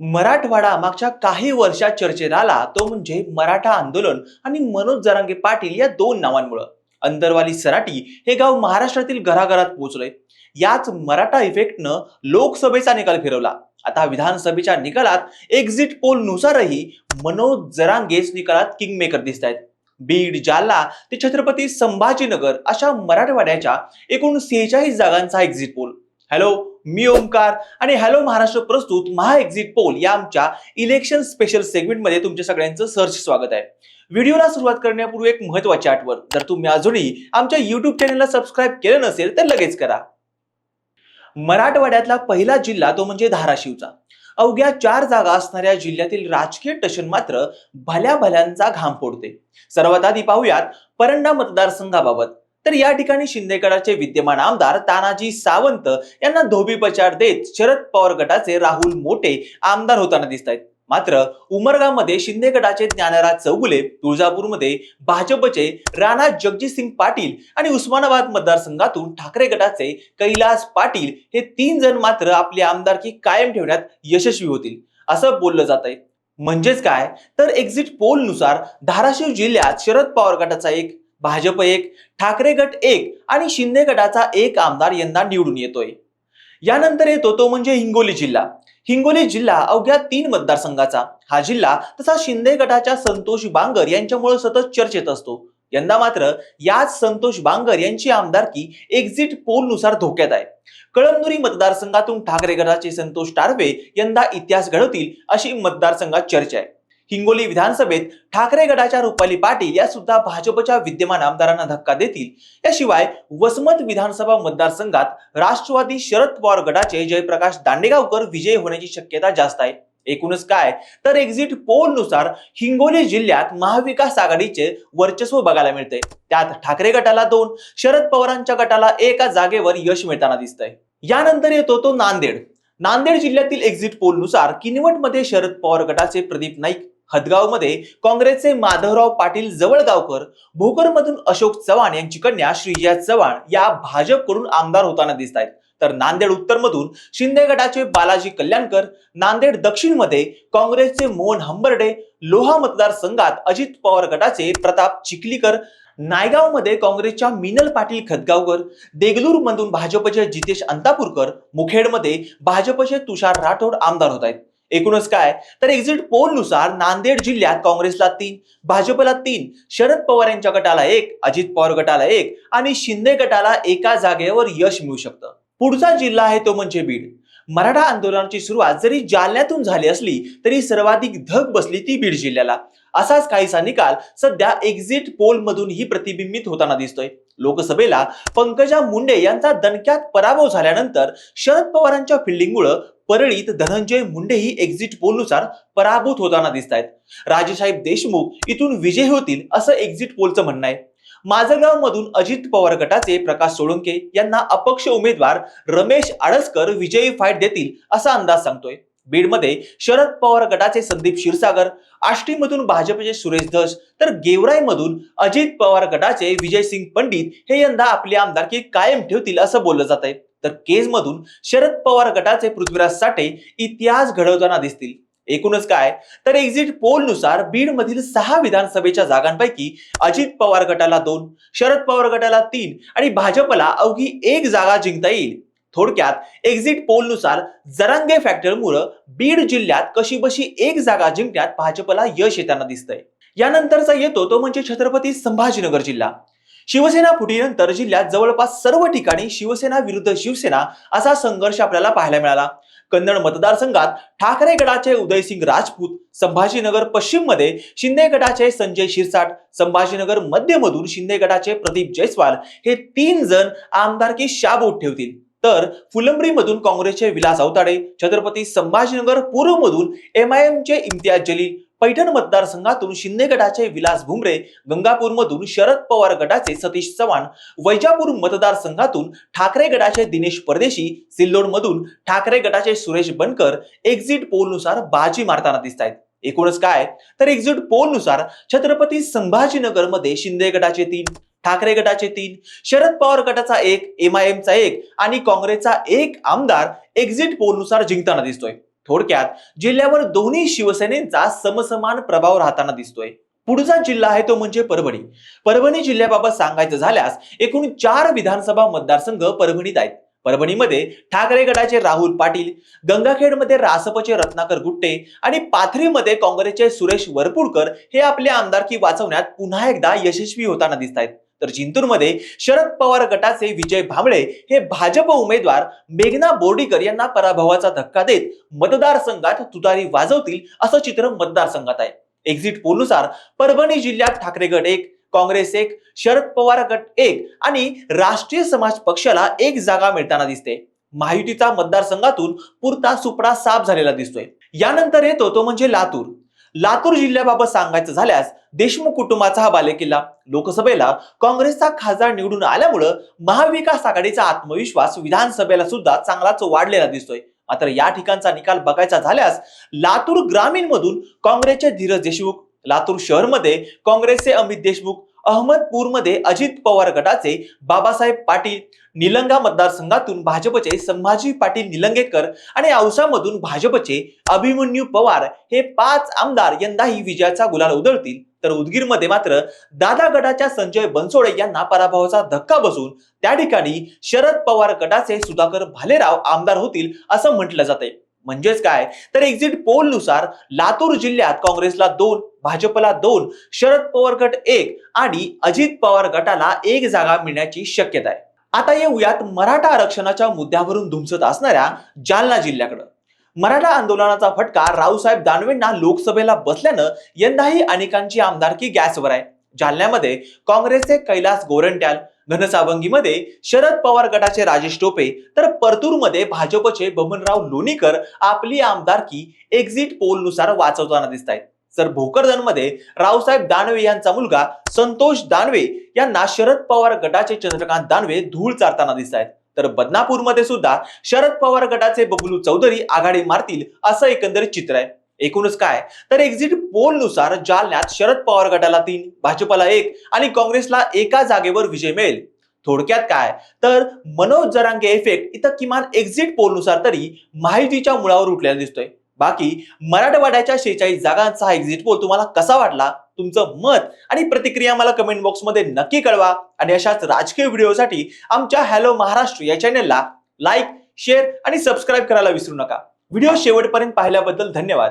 मराठवाडा मागच्या काही वर्षात चर्चेत आला तो म्हणजे मराठा आंदोलन आणि मनोज जरांगे पाटील या दोन नावांमुळं. अंतरवाली सराटी हे गाव महाराष्ट्रातील घराघरात पोहोचलंय. याच मराठा इफेक्टनं लोकसभेचा निकाल फिरवला. आता विधानसभेच्या निकालात एक्झिट पोल नुसारही मनोज जरांगेच निकालात किंगमेकर दिसत आहेत बीड जालना ते छत्रपती संभाजीनगर अशा मराठवाड्याच्या एकूण सेहेचाळीस जागांचा एक्झिट पोल हॅलो मी ओमकार आणि हॅलो महाराष्ट्र प्रस्तुत महा एक्झिट पोल या आमच्या इलेक्शन स्पेशल सेगमेंटमध्ये तुमच्या सगळ्यांचं सहर्ष स्वागत आहे. व्हिडिओला सुरुवात करण्यापूर्वी एक महत्वाची आठवण. जर तुम्ही अजूनही आमच्या युट्यूब चॅनलला सबस्क्राईब केलं नसेल तर लगेच करा. मराठवाड्यातला पहिला जिल्हा तो म्हणजे धाराशिवचा. अवघ्या चार जागा असणाऱ्या जिल्ह्यातील राजकीय टशन मात्र भल्या भल्यांचा घाम फोडते. सर्वात आधी पाहूयात परंडा मतदारसंघाबाबत. तर या ठिकाणी शिंदेगडाचे विद्यमान आमदार तानाजी सावंत यांना धोबीपचार देत शरद पवार गटाचे राहुल मोठे आमदार होताना दिसत आहेत मात्र उमरगामध्ये शिंदे गटाचे ज्ञानराज चौगुले तुळजापूरमध्ये भाजपचे राणा जगजितसिंग पाटील आणि उस्मानाबाद मतदारसंघातून ठाकरे गटाचे कैलास पाटील हे तीन जण मात्र आपली आमदारकी कायम ठेवण्यात यशस्वी होतील असं बोललं जात आहे म्हणजेच काय? तर एक्झिट पोलनुसार धाराशिव जिल्ह्यात शरद पवार गटाचा एक भाजप एक ठाकरे गट एक आणि शिंदे गटाचा एक आमदार यंदा निवडून येतोय. यानंतर येतो तो म्हणजे हिंगोली जिल्हा. हिंगोली जिल्हा अवघ्या तीन मतदारसंघाचा. हा जिल्हा तसा शिंदे गटाच्या संतोष बांगर यांच्यामुळे सतत चर्चेत असतो. यंदा मात्र याच संतोष बांगर यांची आमदारकी एक्झिट पोलनुसार धोक्यात आहे. कळमनुरी मतदारसंघातून ठाकरे गटाचे संतोष टारवे यंदा इतिहास घडवतील अशी मतदारसंघात चर्चा आहे. हिंगोली विधानसभेत ठाकरे गटाच्या रुपाली पाटील या सुद्धा भाजपच्या विद्यमान आमदारांना धक्का देतील. याशिवाय वसमत विधानसभा मतदारसंघात राष्ट्रवादी शरद पवार गटाचे जयप्रकाश दांडेगावकर विजयी होण्याची शक्यता जास्त आहे. एकूणच काय? तर एक्झिट पोलनुसार हिंगोली जिल्ह्यात महाविकास आघाडीचे वर्चस्व बघायला मिळते त्यात ठाकरे गटाला दोन शरद पवारांच्या गटाला एका जागेवर यश मिळताना दिसतंय. यानंतर येतो तो नांदेड. नांदेड जिल्ह्यातील एक्झिट पोलनुसार किनवटमध्ये शरद पवार गटाचे प्रदीप नाईक हदगावमध्ये काँग्रेसचे माधवराव पाटील जवळगावकर भोकरमधून अशोक चव्हाण यांची कन्या श्रीजया चव्हाण या भाजपकडून आमदार होताना दिसत आहेत. तर नांदेड उत्तरमधून शिंदे गटाचे बालाजी कल्याणकर नांदेड दक्षिणमध्ये काँग्रेसचे मोहन हंबर्डे लोहा मतदारसंघात अजित पवार गटाचे प्रताप चिखलीकर नायगावमध्ये काँग्रेसच्या मिनल पाटील खतगावकर देगलूर मधून भाजपचे जितेश अंतापूरकर मुखेडमध्ये भाजपचे तुषार राठोड आमदार होत आहेत. एकूणच काय? तर एक्झिट पोलनुसार नांदेड जिल्ह्यात काँग्रेसला तीन भाजपला तीन शरद पवार यांच्या गटाला एक अजित पवार गटाला एक आणि शिंदे गटाला एका जागेवर यश मिळू शकतं. पुढचा जिल्हा आहे तो म्हणजे बीड. मराठा आंदोलनाची सुरुवात जरी जालन्यातून झाली असली तरी सर्वाधिक धग बसली ती बीड जिल्ह्याला. असाच काहीसा निकाल सध्या एक्झिट पोल मधूनही प्रतिबिंबित होताना दिसतोय. लोकसभेला पंकजा मुंडे यांचा दणक्यात पराभव झाल्यानंतर शरद पवारांच्या फिल्डिंगमुळे परळीत धनंजय मुंडेही एक्झिट पोलनुसार पराभूत होताना दिसत आहेत राजेसाहेब देशमुख इथून विजय होतील असं एक्झिट पोलचं म्हणणं आहे. माजलगाव मधून अजित पवार गटाचे प्रकाश सोळंके यांना अपक्ष उमेदवार रमेश आडसकर विजयी फाईट देतील असा अंदाज सांगतोय. बीडमध्ये शरद पवार गटाचे संदीप क्षीरसागर आष्टीमधून भाजपचे सुरेश धस तर गेवराईमधून अजित पवार गटाचे विजयसिंग पंडित हे यंदा आपली आमदारकी कायम ठेवतील असं बोललं जात आहे तर केज मधून शरद पवार गटाचे पृथ्वीराज साठे इतिहास घडवताना दिसतील. एकूणच काय? तर एक्झिट पोलनुसार बीड मधील सहा विधानसभेच्या जागांपैकी अजित पवार गटाला दोन शरद पवार गटाला तीन आणि भाजपला अवघी एक जागा जिंकता येईल. थोडक्यात एक्झिट पोलनुसार जरांगे फॅक्टरमुळे बीड जिल्ह्यात कशी बशी एक जागा जिंकण्यात भाजपला यश येताना दिसतंय. यानंतरचा येतो तो म्हणजे छत्रपती संभाजीनगर जिल्हा. शिवसेना फुटीनंतर जिल्ह्यात जवळपास सर्व ठिकाणी शिवसेना विरुद्ध शिवसेना असा संघर्ष आपल्याला पाहायला मिळाला. कन्नड मतदारसंघात ठाकरे गटाचे उदयसिंग राजपूत संभाजीनगर पश्चिममध्ये शिंदे गटाचे संजय शिरसाट संभाजीनगर मध्यमधून शिंदे गटाचे प्रदीप जयस्वाल हे तीन जण आमदारकी शाबूत ठेवतील. तर फुलंब्रीमधून काँग्रेसचे विलास अवताडे छत्रपती संभाजीनगर पूर्व मधून एम आय एमचे इम्तियाज जलील पैठण मतदारसंघातून शिंदे गटाचे विलास भुमरे गंगापूरमधून शरद पवार गटाचे सतीश चव्हाण वैजापूर मतदारसंघातून ठाकरे गटाचे दिनेश परदेशी सिल्लोडमधून ठाकरे गटाचे सुरेश बनकर एक्झिट पोलनुसार बाजी मारताना दिसत आहेत एकूणच काय? तर एक्झिट पोलनुसार छत्रपती संभाजीनगरमध्ये शिंदे गटाचे तीन ठाकरे गटाचे तीन शरद पवार गटाचा एक एम आय एक आणि काँग्रेसचा एक आमदार एक्झिट पोलनुसार जिंकताना दिसतोय. थोडक्यात जिल्ह्यावर दोन्ही शिवसेनेचा समसमान प्रभाव राहताना दिसतोय. पुढचा जिल्हा आहे तो म्हणजे परभणी. परभणी जिल्ह्याबाबत सांगायचं झाल्यास एकूण चार विधानसभा मतदारसंघ परभणीत आहेत. परभणीमध्ये ठाकरे गटाचे राहुल पाटील गंगाखेडमध्ये रासपचे रत्नाकर गुट्टे आणि पाथरीमध्ये काँग्रेसचे सुरेश वरपुडकर हे आपले आमदारकी वाचवण्यात पुन्हा एकदा यशस्वी होताना दिसत आहेत तर जिंतूरमध्ये शरद पवार गटाचे विजय भांबळे हे भाजप उमेदवार मेघना बोर्डीकर यांना पराभवाचा धक्का देत मतदारसंघात तुतारी वाजवतील असं चित्र मतदारसंघात आहे. एक्झिट पोलनुसार परभणी जिल्ह्यात ठाकरे गट एक काँग्रेस एक शरद पवार गट एक आणि राष्ट्रीय समाज पक्षाला एक जागा मिळताना दिसते. महायुतीचा मतदारसंघातून पुरता सुपडा साफ झालेला दिसतोय. यानंतर येतो तो म्हणजे लातूर. लातूर जिल्ह्याबाबत सांगायचं झाल्यास देशमुख कुटुंबाचा हा बालेकिल्ला लोकसभेला काँग्रेसचा खासदार निवडून आल्यामुळं महाविकास आघाडीचा आत्मविश्वास विधानसभेला सुद्धा चांगलाच वाढलेला दिसतोय. मात्र या ठिकाणचा निकाल बघायचा झाल्यास लातूर ग्रामीण मधून काँग्रेसचे धीरज देशमुख लातूर शहरमध्ये काँग्रेसचे अमित देशमुख अहमदपूरमध्ये अजित पवार गटाचे बाबासाहेब पाटील निलंगा मतदारसंघातून भाजपचे संभाजी पाटील निलंगेकर आणि औसामधून भाजपचे अभिमन्यू पवार हे पाच आमदार यंदाही विजयाचा गुलाल उधळतील. तर उदगीरमध्ये मात्र दादा गटाच्या संजय बनसोडे यांना पराभवाचा धक्का बसून त्या ठिकाणी शरद पवार गटाचे सुधाकर भालेराव आमदार होतील असं म्हटलं जाते म्हणजेच काय? तर एक्झिट पोलनुसार लातूर जिल्ह्यात काँग्रेसला दोन भाजपला दोन शरद पवार गट एक आणि अजित पवार गटाला एक जागा मिळण्याची शक्यता आहे. आता येऊयात मराठा आरक्षणाच्या मुद्द्यावरून धुमसत असणाऱ्या जालना जिल्ह्याकडं. मराठा आंदोलनाचा फटका रावसाहेब दानवेंना लोकसभेला बसल्यानं यंदाही अनेकांची आमदारकी गॅसवर आहे. जालन्यामध्ये काँग्रेसचे कैलास गोरंट्याल घनसावंगीमध्ये शरद पवार गटाचे राजेश टोपे तर परतूरमध्ये भाजपचे बबनराव लोणीकर आपली आमदारकी एक्झिट पोलनुसार वाचवताना दिसत आहेत तर भोकरदनमध्ये रावसाहेब दानवे यांचा मुलगा संतोष दानवे यांना शरद पवार गटाचे चंद्रकांत दानवे धूळ चारताना दिसत आहेत तर बदनापूरमध्ये सुद्धा शरद पवार गटाचे बबलू चौधरी आघाडी मारतील असं एकंदरीत चित्र आहे. एकूणच काय? तर एक्झिट पोलनुसार जालन्यात शरद पवार गटाला तीन भाजपला एक आणि काँग्रेसला एका जागेवर विजय मिळेल. थोडक्यात काय? तर मनोज जरांगे इफेक्ट इथं किमान एक्झिट पोलनुसार तरी माहितीच्या मुळावर उठलेला दिसतोय. बाकी मराठवाड्याच्या शेहेचाळीस जागांचा हा एक्झिट पोल तुम्हाला कसा वाटला? तुमचं मत आणि प्रतिक्रिया मला कमेंट बॉक्समध्ये नक्की कळवा. आणि अशाच राजकीय व्हिडिओसाठी आमच्या हॅलो महाराष्ट्र या चॅनेलला लाईक शेअर आणि सबस्क्राईब करायला विसरू नका. व्हिडिओ शेवटपर्यंत पाहिल्याबद्दल धन्यवाद.